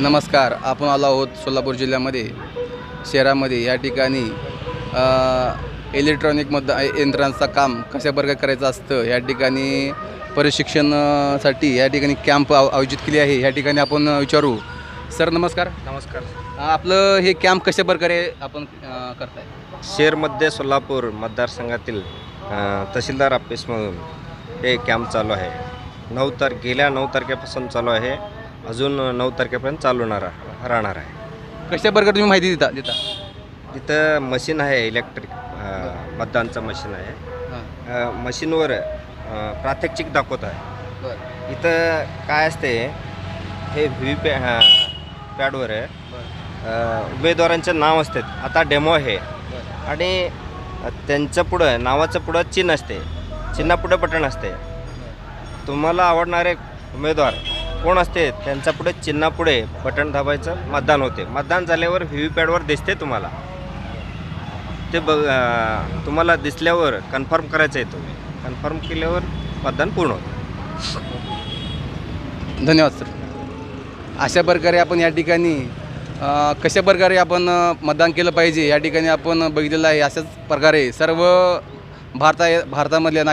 नमस्कार आपण आलो आहोत सोलापूर जिल्ह्यामध्ये शहरामध्ये. या ठिकाणी इलेक्ट्रॉनिक मत यंत्रांचं काम कशा प्रकारे करायचं असतं या ठिकाणी प्रशिक्षणासाठी या ठिकाणी कॅम्प आव आयोजित केली आहे. या ठिकाणी आपण विचारू. सर नमस्कार. नमस्कार. आपलं हे कॅम्प कशा प्रकारे आपण करताय? शेरमध्ये सोलापूर मतदारसंघातील तहसीलदार ऑफिसमधून हे कॅम्प चालू आहे. नऊ तार गेल्या नऊ तारखेपासून चालू आहे. अजून नऊ तारखेपर्यंत चालू राहणार राहणार आहे. कशा प्रकारे तुम्ही माहिती देता देता? तिथं मशीन आहे इलेक्ट्रिक मतदानचं मशीन आहे. हां. अ, मशीनवर अ, प्रात्यक्षिक दाखवत आहे. बरं. इथं काय असते हे व्ही पॅ पॅडवर अ, उमेदवारांचं नाव असतात आता डेमो आहे. आणि त्यांचं पुढं नावाचं पुढं चिन्ह असते चिन्हापुढं बटन असते तुम्हाला आवडणारे उमेदवार कोण असते त्यांच्या पुढे चिन्हापुढे बटन दाबायचं मतदान होते. मतदान झाल्यावर व्ही व्ही पॅडवर दिसते तुम्हाला. ते बघ तुम्हाला दिसल्यावर कन्फर्म करायचं आहे तुम्ही. कन्फर्म केल्यावर मतदान पूर्ण होतं. धन्यवाद सर. अशा प्रकारे आपण या ठिकाणी कशा प्रकारे आपण मतदान केलं पाहिजे या ठिकाणी आपण बघितलेलं आहे. अशाच प्रकारे सर्व भारता भारतामधल्या नाग